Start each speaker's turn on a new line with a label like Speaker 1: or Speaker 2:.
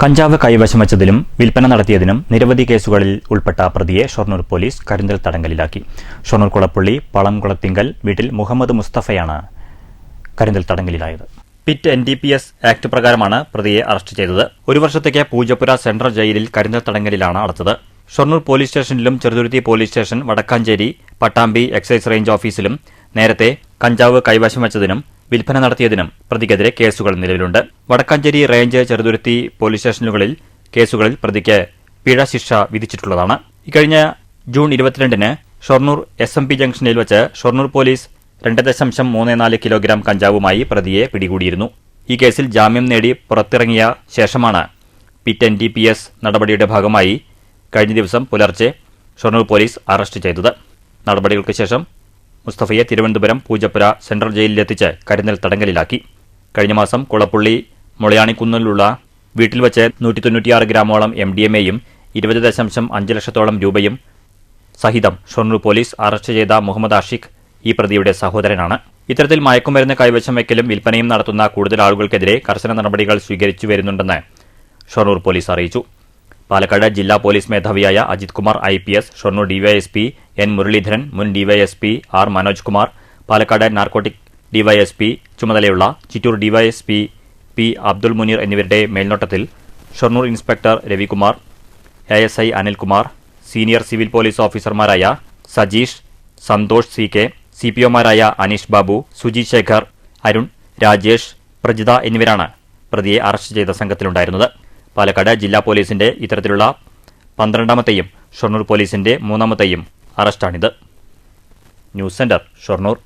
Speaker 1: കഞ്ചാവ് കൈവശം വച്ചതിലും വിൽപ്പന നടത്തിയതിനും നിരവധി കേസുകളിൽ ഉൾപ്പെട്ട പ്രതിയെ ഷൊർണൂർ പോലീസ് കരിന്തൽ തടങ്കലിലാക്കി. ഷൊർണൂർ കുളപ്പള്ളി പളംകുളത്തിങ്കൽ വീട്ടിൽ മുഹമ്മദ് മുസ്തഫയാണ് കരിന്തൽ തടങ്കലിലായത്. PIT N D P S act പ്രകാരമാണ് പ്രതിയെ അറസ്റ്റ് ചെയ്തത്. ഒരു വർഷത്തേക്ക് പൂജപ്പുര സെൻട്രൽ ജയിലിൽ കരിന്തൽ തടങ്കലിലാണ് അടച്ചത്. ഷൊർണൂർ പോലീസ് സ്റ്റേഷനിലും Cheruthuruthy police station Vadakkanchery Pattambi excise range ഓഫീസിലും നേരത്തെ കഞ്ചാവ് കൈവശം വച്ചതിനും വിൽപ്പന നടത്തിയതിനും പ്രതിക്കെതിരെ കേസുകൾ നിലവിലുണ്ട്. വടക്കാഞ്ചേരി റേഞ്ച് ചെറുതുരുത്തി പോലീസ് സ്റ്റേഷനുകളിൽ കേസുകളിൽ പ്രതിക്ക് പിഴ ശിക്ഷ വിധിച്ചിട്ടുള്ളതാണ്. ഇക്കഴിഞ്ഞ ജൂൺ ഇരുപത്തിരണ്ടിന് ഷൊർണൂർ എസ് എം പി ജംഗ്ഷനിൽ വെച്ച് ഷൊർണൂർ പോലീസ് രണ്ട് ദശാംശം മൂന്ന് നാല് കിലോഗ്രാം കഞ്ചാവുമായി പ്രതിയെ പിടികൂടിയിരുന്നു. ഈ കേസിൽ ജാമ്യം നേടി പുറത്തിറങ്ങിയ ശേഷമാണ് PIT N D P S നടപടിയുടെ ഭാഗമായി കഴിഞ്ഞ ദിവസം പുലർച്ചെ ഷൊർണൂർ പോലീസ് അറസ്റ്റ് ചെയ്തത്. നടപടികൾക്ക് ശേഷം മുസ്തഫയെ തിരുവനന്തപുരം പൂജപ്പുര സെൻട്രൽ ജയിലിലെത്തിച്ച് കരുതൽ തടങ്കലിലാക്കി. കഴിഞ്ഞ മാസം കുളപ്പുള്ളി മുളയാണിക്കുന്നിലുള്ള വീട്ടിൽ വച്ച് നൂറ്റി തൊണ്ണൂറ്റിയാറ് ഗ്രാമോളം എം ഡി എം എയും ഇരുപത് ദശാംശം അഞ്ച് ലക്ഷത്തോളം രൂപയും സഹിതം ഷൊർണൂർ പോലീസ് അറസ്റ്റ് ചെയ്ത മുഹമ്മദ് ആഷിഖ് ഈ പ്രതിയുടെ സഹോദരനാണ്. ഇത്തരത്തിൽ മയക്കുമരുന്ന് കൈവശം വയ്ക്കലും വിൽപ്പനയും നടത്തുന്ന കൂടുതൽ ആളുകൾക്കെതിരെ കർശന നടപടികൾ സ്വീകരിച്ചു വരുന്നുണ്ടെന്ന് ഷൊർണൂർ പോലീസ് അറിയിച്ചു. പാലക്കാട് ജില്ലാ police മേധാവിയായ Ajith Kumar I P S Shoranur DYSP N Muraleedharan മുൻ DYSP R Manoj Kumar Palakkad narcotic DYSP ചുമതലയുള്ള ചിറ്റൂർ ഡിവൈഎസ്പി പി അബ്ദുൾ മുനീർ എന്നിവരുടെ മേൽനോട്ടത്തിൽ Shoranur inspector Ravikumar A S I Anilkumar senior civil police ഓഫീസർമാരായ Sajeesh Santhosh C K C P ഒമാരായ Aneesh Babu Suji Shekhar Arun Rajesh Prajitha എന്നിവരാണ് പ്രതിയെ arrest ചെയ്ത സംഘത്തിലുണ്ടായിരുന്നത്. പാലക്കാട് ജില്ലാ പോലീസിന്റെ ഇത്തരത്തിലുള്ള പന്ത്രണ്ടാമത്തെയും ഷൊർണൂർ പോലീസിന്റെ മൂന്നാമത്തെയും അറസ്റ്റാണിത്. News centre Shoranur.